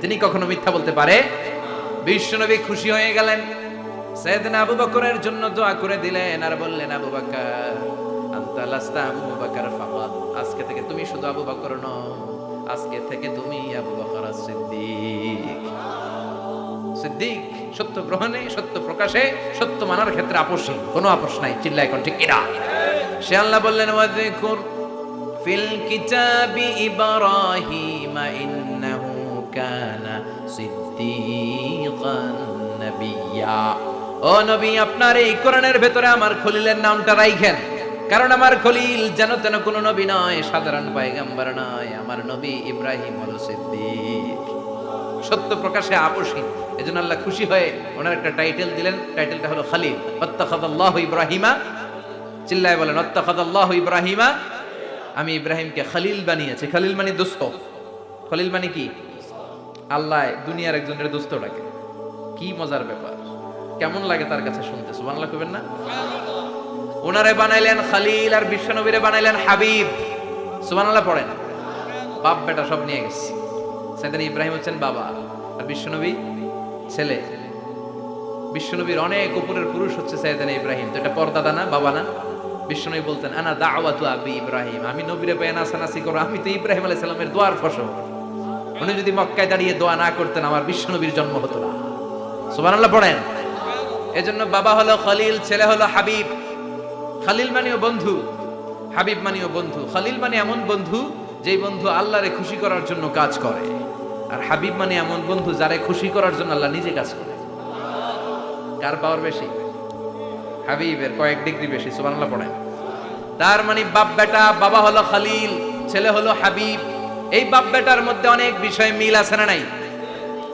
তিনি কখনো মিথ্যা বলতে পারে? বিশ্বনবী খুশি হয়ে গেলেন। সেদিন আবু বকরের জন্য দোয়া করে দিলেন আর বললেন, আবু বকর, আনতা লাস্তা আবু বকর ফাকাত আজকে থেকে তুমি শুধু আবু বকর নও, আজকে থেকে তুমি আবু বকর সিদ্দিক। সিদ্দিক সত্য গ্রহণে, সত্য প্রকাশে, সত্য মানার ক্ষেত্রে আপোষ কোনো আপোষ নাই চিল্লা এখন ঠিক কিনা সে আল্লাহ বললেন, ওয়াযকুর ফিল কিতাবি ইব্রাহিম ইন্নাহু কানা সিদ্দিকান নাবিয়্যা ও নবী, আপনার এই কোরআনের ভেতরে আমার খলিলের নামটা রাইখেন। কারণ আমার খলিল যেন তেন কোনো নবী নয়, সাধারণ পয়গম্বর নয়, আমার নবী ইব্রাহিম হলো সিদ্দিক। সত্য প্রকাশে আপোষহীন এজন্য আল্লাহ খুশি হয়ে ওনার একটা টাইটেল দিলেন, টাইটেলটা হলো খালিল। অত্তাখাদাল্লাহ ইব্রাহিমা, চিল্লায় বলেন অত্তাখাদাল্লাহ ইব্রাহিমা, আমি ইব্রাহিমকে খালিল বানিয়েছি। খালিল মানে দোস্ত খলিল মানে কি? আল্লাহ দুনিয়ার একজনের দোস্ত ডাকে। কি মজার ব্যাপার। কেমন লাগে তার কাছে শুনতে? সুবহানাল্লাহ কইবেন না? ওনারে বানাইলেন খালিল আর বিশ্বনবীরে বানাইলেন হাবিব। সুবহানাল্লাহ পড়েন। বাপ বেটা সব নিয়ে গেছে। সেদিন ইব্রাহিম হচ্ছেন বাবা আর বিশ্বনবী ছেলে। বিশ্বনবীর অনেক উপরের পুরুষ হচ্ছে সাইদানা ইব্রাহিম। তো এটা পর্দাদা না বাবা না? বিশ্বনবী বলতেন, আনা দাওয়াতু আবি ইব্রাহিম। আমি নবীরে পেয়ে নাসানাসি করো। আমি তো ইব্রাহিম আলাইহিস সালামের দোয়ার ফসল। উনি যদি মক্কায় দাঁড়িয়ে দোয়া না করতেন, আমার বিশ্বনবীর জন্ম হতো না। সুবহানাল্লাহ, পড়েন। এজন্য বাবা হলো খলিল, ছেলে হলো হাবিব। খালিল মানেও বন্ধু, হাবিব মানেও বন্ধু। খালিল মানে এমন বন্ধু যেই বন্ধু আল্লাহরে খুশি করার জন্য কাজ করে, আর হাবিব মানে এমন বন্ধু যারে খুশি করার জন্য আল্লাহ নিজে কাজ করে। কার পাওয়ার বেশি? হাবিবের কয়েক ডিগ্রি বেশি, সুবহানাল্লাহ, পড়েন। তার মানে বাপ বেটা বাবা হলো খালিল, ছেলে হলো হাবিব। এই বাপ বেটার মধ্যে অনেক বিষয়ে মিল আছে না নাই?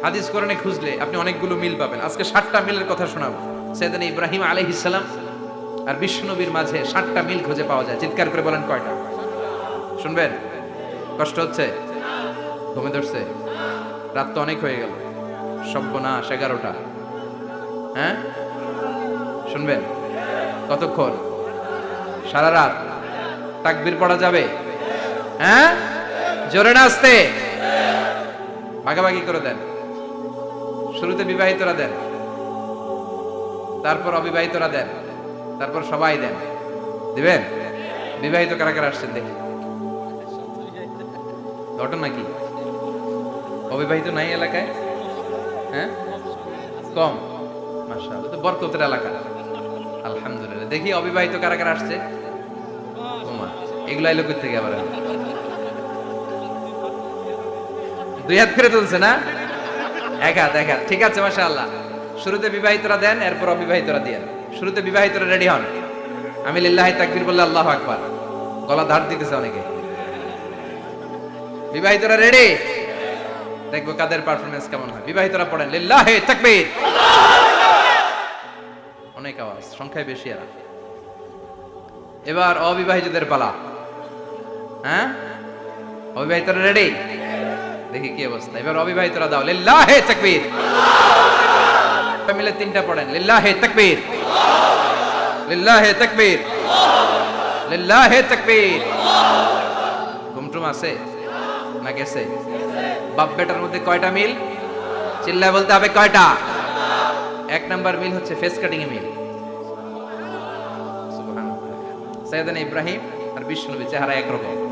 হাদিস কোরআনে খুঁজলে আপনি অনেকগুলো মিল পাবেন। আজকে ষাটটা মিলের কথা শোনাবো। সেদিন ইব্রাহিম সালাম আর বিশ্বনবীর মাঝে ষাটটা মিল খুঁজে পাওয়া যায়। চিৎকার করে বলেন কয়টা? শুনবেন? কষ্ট হচ্ছে? ঘুমে ধরছে? রাত তো অনেক হয়ে গেল। সব্যনাশ এগারোটা। হ্যাঁ? শুনবেন? কতক্ষণ? সারা রাত? তাকবির পড়া যাবে? হ্যাঁ? জোরে না আসতে ভাগাভাগি করে দেন। শুরুতে বিবাহিতরা দেন। তারপর অবিবাহিতরা দেন। তারপর সবাই দেন। দিবেন? বিবাহিত কারা কারা আসছেন দেখি। ঘটনা কি? অবিবাহিত নাই এলাকায়? হ্যাঁ? কম। মাশাআল্লাহ, তো বরকতের এলাকা। আলহামদুলিল্লাহ। দেখি অবিবাহিত কারা কারা আসছে? এগুলো কই থেকে আবার? দুই হাত করে তুলছে না? এক হাত এক হাত। ঠিক আছে, মাশাআল্লাহ। শুরুতে বিবাহিতরা দেন, এরপর অবিবাহিতরা শুরুতে বিবাহিতরা রেডি হন। আমি তাকবীর বললে আল্লাহু গলা ধার দিতেছে অনেকে। বিবাহিতরা রেডি? দেখব কাদের পারফরমেন্স কেমন হয়। বিবাহিতরা পড়েন তাকবীর। অনেক আওয়াজ, সংখ্যায় বেশি এরা। এবার অবিবাহিতদের পালা। হ্যাঁ? অবিবাহিতরা রেডি? দেখি কি অবস্থা। এবার অবিবাহিতরা দাও। লিল্লাহি তাকবীর। মিলে তিনটা পড়েন। লিল্লাহে তাকবীর। লিল্লাহে তাকবীর। লিল্লাহে তাকবীর। ঘুমটুম আছে? না গেছে? বাপ বেটার মধ্যে কয়টা মিল? চিল্লায় বলতে হবে কয়টা? এক নাম্বার মিল হচ্ছে ফেস কাটিং এ মিল সৈয়দান ইব্রাহিম আর বিষ্ণুনবী চেহারা একরকম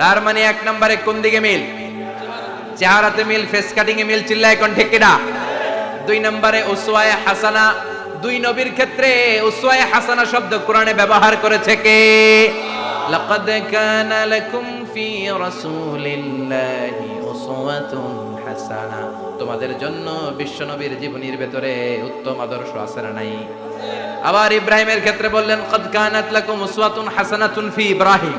তার মানে এক নম্বরে কোন দিকে মিল? চেহারাতে মিল ফেস কাটিং এ মিল, চিল্লায় কোন ঠিক কিনা? দুই নম্বরে উসওয়ায়ে হাসানা, দুই নবীর ক্ষেত্রে উসওয়ায়ে হাসানা শব্দ কোরআনে ব্যবহার করেছে কে? লাকাদ কানা লাকুম ফি রাসূলিল্লাহি উসওয়াতুন হাসানা। তোমাদের জন্য বিশ্বনবীর জীবনীর ভেতরে উত্তম আদর্শ আছে না নাই? আবার ইব্রাহিমের ক্ষেত্রে বললেন কদ কানাত লাকুম উসওয়াতুন হাসানাতুন ফি ইব্রাহিম।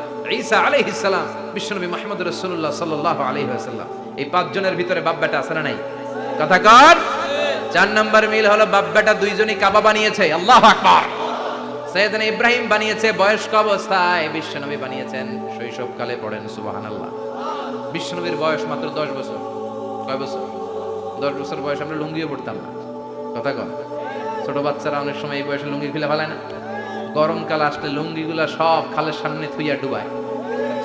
ঈসা আলাইহিস সালাম বিশ্বনবী মুহাম্মদ রাসূলুল্লাহ সাল্লাল্লাহু আলাইহি ওয়াসাল্লাম। এই পাঁচজনের ভিতরে বাপ বেটা আছে না নাই? কথা কর চার নাম্বার মিল হলো বাপ বেটা দুইজনই কাবা বানিয়েছে। আল্লাহু আকবার। সৈয়দনা ইব্রাহিম বানিয়েছে, বয়স্ক অবস্থায় বিশ্বনবী বানিয়েছেন। শৈশবকালে পড়েন, সুবহানাল্লাহ। বিশ্বনবীর বয়স মাত্র 10 বছর। কয় বছর? 10 বছর বয়স আমরা লুঙ্গিও পড়তাম না। কথা কন। ছোট বাচ্চারা অনেক সময় এই বয়সে লুঙ্গি খুলে ফেলায় না। গরমকাল আসলে লুঙ্গিগুলা সব খালের সামনে থুইয়া ডুবায়।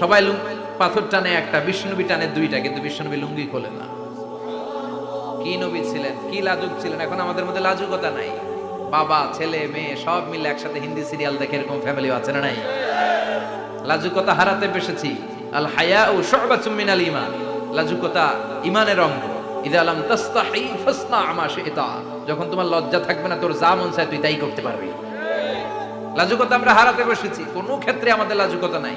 সবাই পাথর টানে একটা বিশ্বনবী টানে দুইটা, কিন্তু বিশ্বনবী লুঙ্গি খোলে না। কি নবী ছিলেন, কি লাজুক ছিলেন? এখন আমাদের মধ্যে লাজুকতা নাই। বাবা, ছেলে, মেয়ে, সব মিলে একসাথে হিন্দি সিরিয়াল দেখে এরকম ফ্যামিলি আছে না নাই? লাজুকতা হারাতে বসেছি। আল হায়া ও শুবাতুম মিনাল ঈমান। লাজুকতা ইমানের অঙ্গ। ইদা লাম তাস্তাহি ফাসনা আমা শিতা। যখন তোমার লজ্জা থাকবে না, তোর যা মন চায় তুই তাই করতে পারবি। লাজুকতা আমরা হারাতে বসেছি। কোনো ক্ষেত্রে আমাদের লাজুকতা নাই।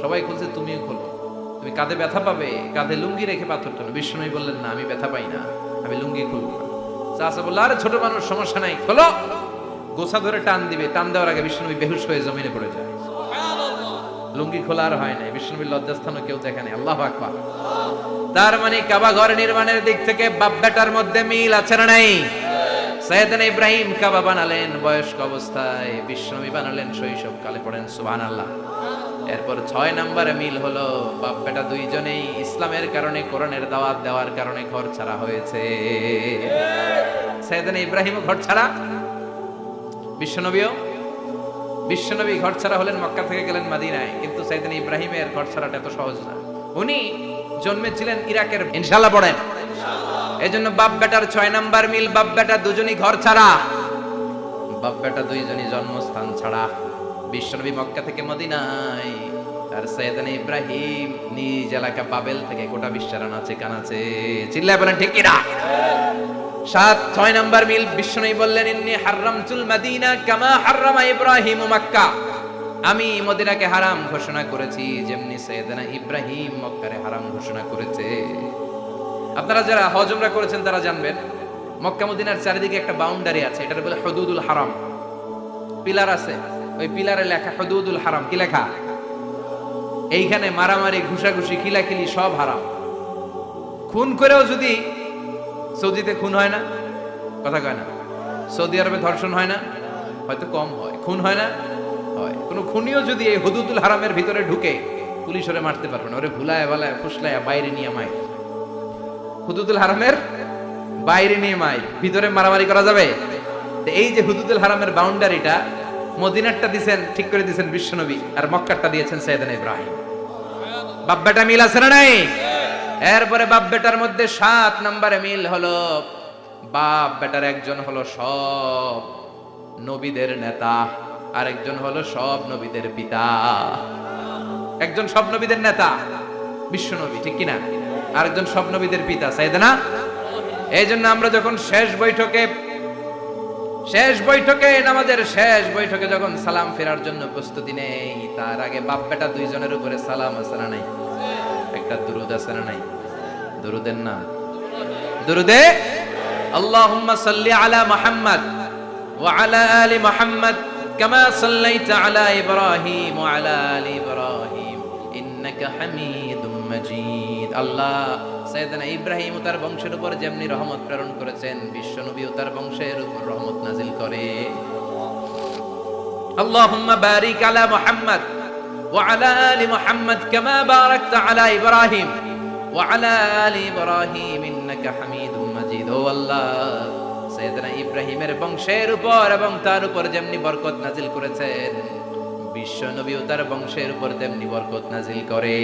সবাই খুলছে, তুমিও খোলো। তুমি কাঁধে ব্যথা পাবে, কাঁধে লুঙ্গি রেখে পাথর টানো। বিষ্ণুই বললেন, না, আমি ব্যথা পাই না, আমি লুঙ্গি খুলবো না। চাচা বলল আরে, ছোট মানুষ, সমস্যা নাই, খোলো। গোছা ধরে টান দিবে, টান দেওয়ার আগে বিষ্ণুনবী বেহুশ হয়ে জমিনে পড়ে যায়। লুঙ্গি খোলা আর হয় নাই বিষ্ণুনবীর লজ্জাস্থানও কেউ দেখে নাই, আল্লাহ আকবার। তার মানে কাবা ঘর নির্মাণের দিক থেকে বাপ বেটার মধ্যে মিল আছে না নাই? সৈয়দনা ইব্রাহিম কাবা বানালেন, বয়স্ক অবস্থায় বিষ্ণবী বানালেন শৈশব কালে পড়েন সুবহান আল্লাহ এরপর ছয় নম্বরে মিল হলো, বাপ বেটা দুইজনেই ইসলামের কারণে কোরআনের দাওয়াত দেওয়ার কারণে ঘর ছাড়া হয়েছে। সৈয়দনা ইব্রাহিম ঘর ছাড়া? বিশ্বনবীও? বিশ্বনবী ঘর ছাড়া হলেন মক্কা থেকে গেলেন মাদিনায়, কিন্তু সাইদিন ইব্রাহিমের ঘর ছাড়াটা এত সহজ না। উনি জন্মেছিলেন ইরাকের ইনশাল্লাহ পড়েন। এই জন্য বাপ বেটার ছয় নাম্বার মিল, বাপ বেটা দুজনই ঘর ছাড়া। বাপ বেটা দুইজনই জন্মস্থান ছাড়া। বিশ্বনবী মক্কা থেকে মদিনায়। আর সৈয়দান ইব্রাহিম নিজ এলাকা বাবেল থেকে গোটা বিশ্বের আনাচে কানাচে চিল্লায় বলেন, ঠিক কিনা? সাত, ছয় নাম্বার মিল বিষ্ণু বললেন, ইন্নি হারামতুল মাদিনা কামা হারামা ইব্রাহিম মক্কা। আমি মদিনাকে হারাম ঘোষণা করেছি, যেমনি সৈয়দনা ইব্রাহিম মক্কারে হারাম ঘোষণা করেছে। আপনারা যারা হজমরা করেছেন, তারা জানবেন, মক্কা, মদিনার চারিদিকে একটা বাউন্ডারি আছে, এটার বলে হদুদুল হারাম। পিলার আছে। ওই পিলারে লেখা, হদুদুল হারাম কি লেখা? এইখানে মারামারি, ঘুষাঘুষি, খিলাখিলি সব হারাম। খুন করেও যদি সৌদিতে খুন হয় না, কথা কয় না। সৌদি আরবে ধর্ষণ হয় না, হয়তো কম হয়। খুন হয় না, হয়। কোনো খুনিও যদি এই হুদুদুল হারামের ভিতরে ঢুকে, পুলিশ ওরে মারতে পারবে না। ওরে ভুলায় ভালায় ফুসলায়, বাইরে নিয়ে মায় হুদুদুল হারামের বাইরে নিয়ে মায় ভিতরে মারামারি করা যাবে? এই যে হুদুদুল হারামের বাউন্ডারিটা মদিনারটা দিছেন, ঠিক করে দিছেন বিশ্বনবী, আর মক্কারটা দিয়েছেন সৈয়দান ইব্রাহিম। বাপ বেটা মিল আছে না নাই? এরপরে বাপ বেটার মধ্যে সাত নম্বরে মিল হলো বাপ বেটার একজন হলো সব নবীদের নেতা, আরেকজন হলো সব নবীদের পিতা। একজন সব নবীদের নেতা বিশ্ব নবী ঠিক কিনা? আরেকজন সব নবীদের পিতা সাইদেনা এই জন্য আমরা যখন শেষ বৈঠকে শেষ বৈঠকে, নামাজের শেষ বৈঠকে যখন সালাম ফেরার জন্য প্রস্তুতি নেই, তার আগে বাপ বেটা দুইজনের উপরে সালাম না নাই? একটা দুরুদ না নাই? দুরুদের নাম দুরুদে? আল্লাহুম্মা সাল্লি আলা মুহাম্মদ ওয়া আলা আলি মুহাম্মদ কামা সাল্লাইতা আলা ইব্রাহিম ওয়া আলা আলি ইব্রাহিম। ইন্নাকা হামিদুম মাজিদ। আল্লাহ সৈয়দনা ইব্রাহিম তার বংশের উপর যেমনি রহমত প্রেরণ করেছেন বিশ্বনবীও তার বংশের উপর রহমত নাজিল করে। আল্লাহুম্মা বারিক আলা মুহাম্মদ ওয়া আলা আলি মুহাম্মদ কামা বারাকতা আলা ইব্রাহিম ওয়া আলা আলি ইব্রাহিম ইন্নাকা হামিদুম মাজিদ। ও আল্লাহ, সৈয়দনা ইব্রাহিমের বংশের উপর এবং তার উপর যেমনি বরকত নাজিল করেছেন, বিশ্ব নবীও তার বংশের উপর তেমনি বরকত নাজিল করে।